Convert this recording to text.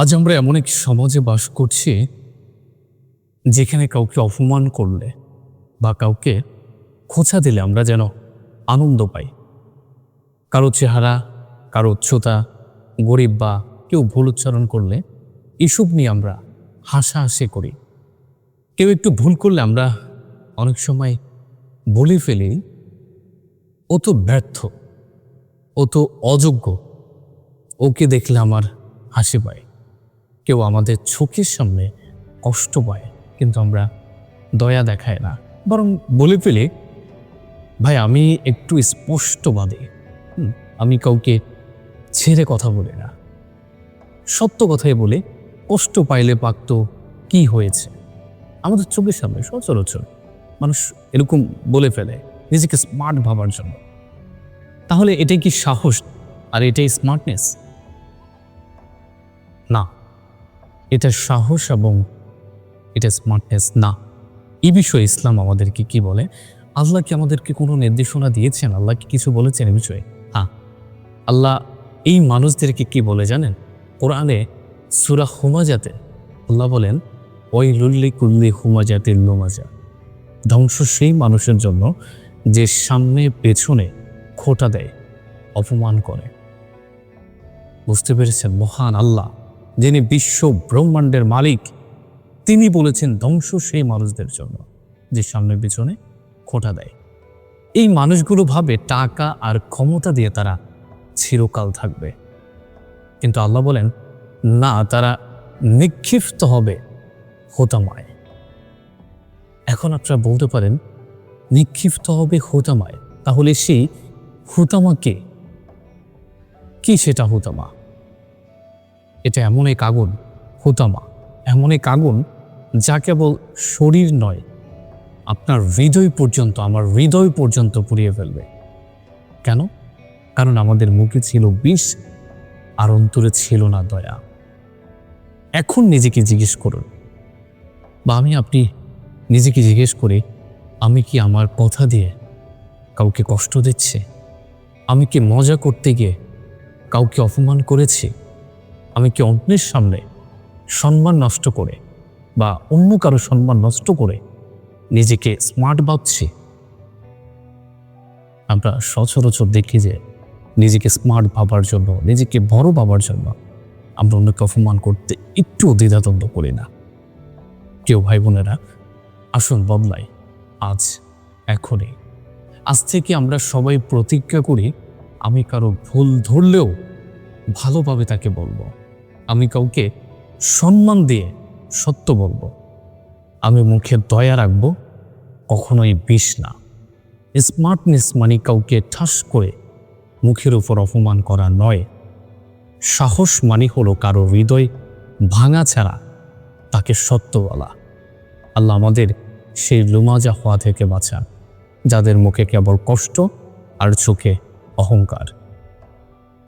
আজ আমরা এমন এক সমাজে বাস করছি যেখানে কাউকে অপমান করলে বা কাউকে খোঁচা দিলে আমরা যেন আনন্দ পাই। কারও চেহারা, কারও উচ্চতা, গরিব বা কেউ ভুল উচ্চারণ করলে এসব নিয়ে আমরা হাসাহাসি করি। কেউ একটু ভুল করলে আমরা অনেক সময় বলে ফেলি, ও তো ব্যর্থ, ও তো অযোগ্য, ওকে দেখলে আমার হাসি পায়। কেউ আমাদের চোখের সামনে কষ্ট পায়, কিন্তু আমরা দয়া দেখায় না। বরং বলে ফেলে, ভাই, আমি একটু স্পষ্টবাদী। আমি কাউকে ছেড়ে কথা বলি না। সত্য কথাই বলে, কষ্ট পাইলে পাকতো কি হয়েছে? আমাদের চোখের সামনে সচরাচর মানুষ এরকম বলে ফেলে, নিজেকে স্মার্ট ভাবার জন্য। তাহলে এটাই কি সাহস আর এটাই স্মার্টনেস না। এটা সাহস এবং এটা স্মার্টনেস না। এই বিষয়ে ইসলাম আমাদেরকে কি বলে? আল্লাহ কি আমাদেরকে কোনো নির্দেশনা দিয়েছেন? আল্লাহ কি কিছু বলেছেন এ বিষয়ে? হ্যাঁ। আল্লাহ এই মানুষদেরকে কি বলে জানেন? কোরআনে সুরা হুমাজাতে আল্লাহ বলেন ওই লুল্লি কুল্লি হুমাজাতে লোমাজা ধ্বংস সেই মানুষের জন্য যে সামনে পেছনে খোটা দেয়, অপমান করে। বুঝতে পেরেছেন? মহান আল্লাহ। যিনি বিশ্ব ব্রহ্মাণ্ডের মালিক, তিনি বলেছেন ধ্বংস সেই মানুষদের জন্য, যে সামনে পিছনে খোটা দেয়। এই মানুষগুলো ভাবে টাকা আর ক্ষমতা দিয়ে তারা চিরকাল থাকবে। কিন্তু আল্লাহ বলেন, না, তারা নিক্ষিপ্ত হবে হোতামায়। এখন আপনারা বলতে পারেন, নিক্ষিপ্ত হবে হোতামায়। তাহলে সেই হুতামা কে কি সেটা হুতামা? এটা এমন এক আগুন, হুতামা। এমন এক আগুন যা কেবল শরীর নয়, আপনার হৃদয় পর্যন্ত, আমার হৃদয় পর্যন্ত পুড়িয়ে ফেলবে। কেন? কারণ আমাদের মুখে ছিল বিষ, আর অন্তরে ছিল না দয়া। এখন নিজেকে জিজ্ঞেস করুন, বা আমি আপনি নিজেকে জিজ্ঞেস করি, আমি কি আমার কথা দিয়ে কাউকে কষ্ট দিচ্ছে? আমি কি মজা করতে গিয়ে কাউকে অপমান করেছি? আমি কি অন্যের সামনে সম্মান নষ্ট করে বা অন্য কারও সম্মান নষ্ট করে নিজেকে স্মার্ট ভাবছি? আমরা সচরাচর দেখি যে নিজেকে স্মার্ট ভাবার জন্য, নিজেকে বড় ভাবার জন্য আমরা অন্যকে অপমান করতে একটু দ্বিধাদ্বন্দ্ব করি না। কেউ ভাই বোনেরা, আসুন বদলাই, আজ, এখনই। আজ থেকে আমরা সবাই প্রতিজ্ঞা করি, আমি কারও ভুল ধরলেও ভালোভাবে তাকে বলব। আমি কাউকে সম্মান দিয়ে সত্য বলব। আমি মুখে দয়া রাখব, কখনোই বিষ না। স্মার্টনেস মানে কাউকে ঠাস করে মুখের উপর অপমান করা নয়। সাহস মানে হলো কারও হৃদয় ভাঙা ছাড়া তাকে সত্য বলা। আল্লাহ আমাদের সেই লুমাজা হওয়া থেকে বাঁচান, যাদের মুখে কেবল কষ্ট আর চোখে অহংকার।